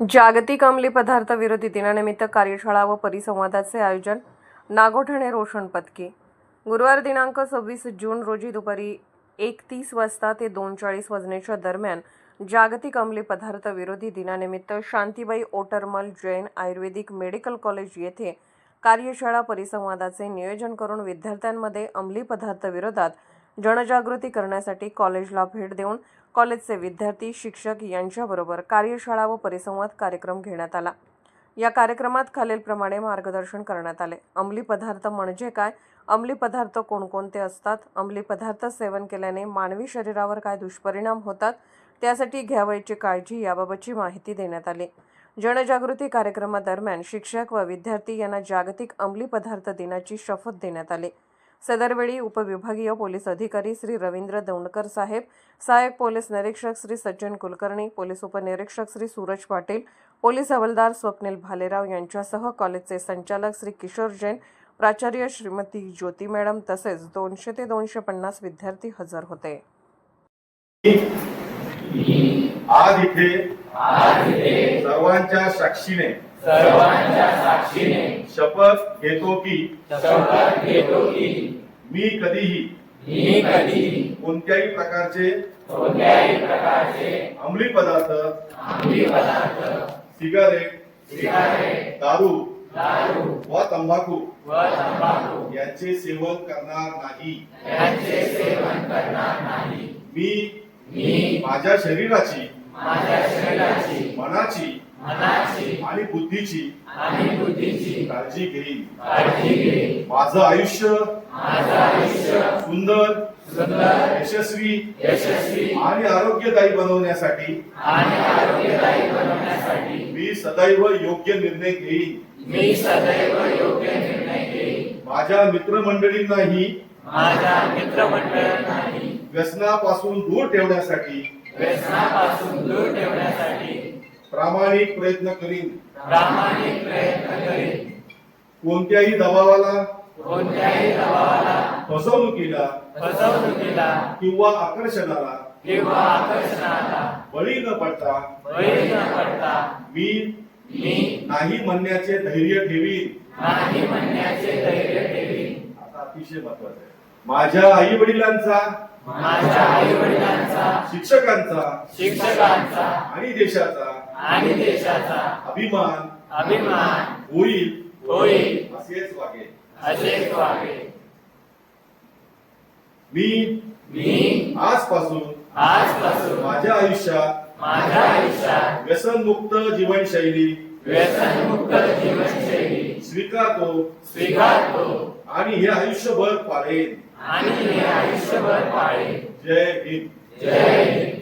जागतिक अंमली पदार्थ विरोधी दिनानिमित्त कार्यशाळा व परिसंवादाचे आयोजन नागोठणे रोशन पत्की गुरुवार दिनांक सव्वीस जून रोजी दुपारी एक तीस वाजता ते दोन चाळीस वाजण्याच्या दरम्यान जागतिक अंमली पदार्थ विरोधी दिनानिमित्त शांतीबाई ओटरमल जैन आयुर्वेदिक मेडिकल कॉलेज येथे कार्यशाळा परिसंवादाचे नियोजन करून विद्यार्थ्यांमध्ये अंमली पदार्थ विरोधात जनजागृती करण्यासाठी कॉलेजला भेट देऊन कॉलेजचे विद्यार्थी शिक्षक यांच्याबरोबर कार्यशाळा व परिसंवाद कार्यक्रम घेण्यात आला. या कार्यक्रमात खालीलप्रमाणे मार्गदर्शन करण्यात आले. अंमली पदार्थ म्हणजे काय? अंमली पदार्थ कोणकोणते असतात? अंमली पदार्थ सेवन केल्याने मानवी शरीरावर काय दुष्परिणाम होतात? त्यासाठी घ्यावयाची काळजी याबाबतची माहिती देण्यात आली. जनजागृती कार्यक्रमादरम्यान शिक्षक व विद्यार्थी यांना जागतिक अंमली पदार्थ दिनाची शपथ देण्यात आली. सदरवेळी उपविभागीय पोलीस अधिकारी श्री रवींद्र दौंडकर साहेब सहाय्यक पोलीस निरीक्षक श्री सज्जन कुलकर्णी पोलीस उपनिरीक्षक श्री सूरज पाटील पोलीस हवालदार स्वप्नील भालेराव यांच्यासह कॉलेजचे संचालक श्री किशोर जैन प्राचार्य श्रीमती ज्योती मॅडम तसेच दोनशे ते दोनशे पन्नास विद्यार्थी हजर होते. आज इथे सर्वांच्या साक्षीने सर्वांच्या साक्षीने. शपथ घेतो की? शपथ घेतो की. मी कधीही मी कधीही कोणत्याही प्रकारचे कोणत्याही प्रकारचे अंमली पदार्थ अंमली पदार्थ सिगारेट सिगारेट दारू दारू व तंबाखू व तंबाखू यांचे सेवन करणार नाही. यांचे सेवन करणार नाही. मी मी माझ्या शरीराची माझ्या शरीराची मनाची मनाची आणि बुद्धीची आणि बुद्धीची काळजी घे माझं आयुष्य सुंदर सुंदर यशस्वी यशस्वी आणि आरोग्यदायी बनवण्यासाठी आणि आरोग्यदायी बनवण्यासाठी मी सदैव योग्य निर्णय घेईन. मी सदैव योग्य निर्णय घेईन. माझ्या मित्रमंडळींनाही माझ्या मित्रमंडळांनाही व्यसनापासून दूर ठेवण्यासाठी व्यसनापासून दूर ठेवण्यासाठी प्रामाणिक प्रयत्न करीन. प्रामाणिक प्रयत्न करेन. कोणत्याही दबावाला कोणत्याही दबावाला. फसवणुकीला फसवणुकीला. किंवा आकर्षणाला किंवा आकर्षणाला. बळी न पडता बळी न पडता. मी मी नाही म्हणण्याचे धैर्य ठेवीन. नाही म्हणण्याचे धैर्य ठेवीन. आता अतिशय महत्वाचं आहे. माझ्या आई वडिलांचा माझ्या आई वडिलांचा शिक्षकांचा शिक्षकांचा आणि देशाचा आणि देशाचा अभिमान अभिमान होईल. होईल. असेच वागेल. असेच वागे मी मी आजपासून आजपासून माझ्या आयुष्यात माझ्या आयुष्यात व्यसनमुक्त जीवनशैली व्यसनमुक्त जीवनशैली स्वीकारतो. स्वीकारतो. आणि हे आयुष्यभर पाळेन. आणि हे आयुष्यभर पाळेन. जय हिंद. जय हिंद.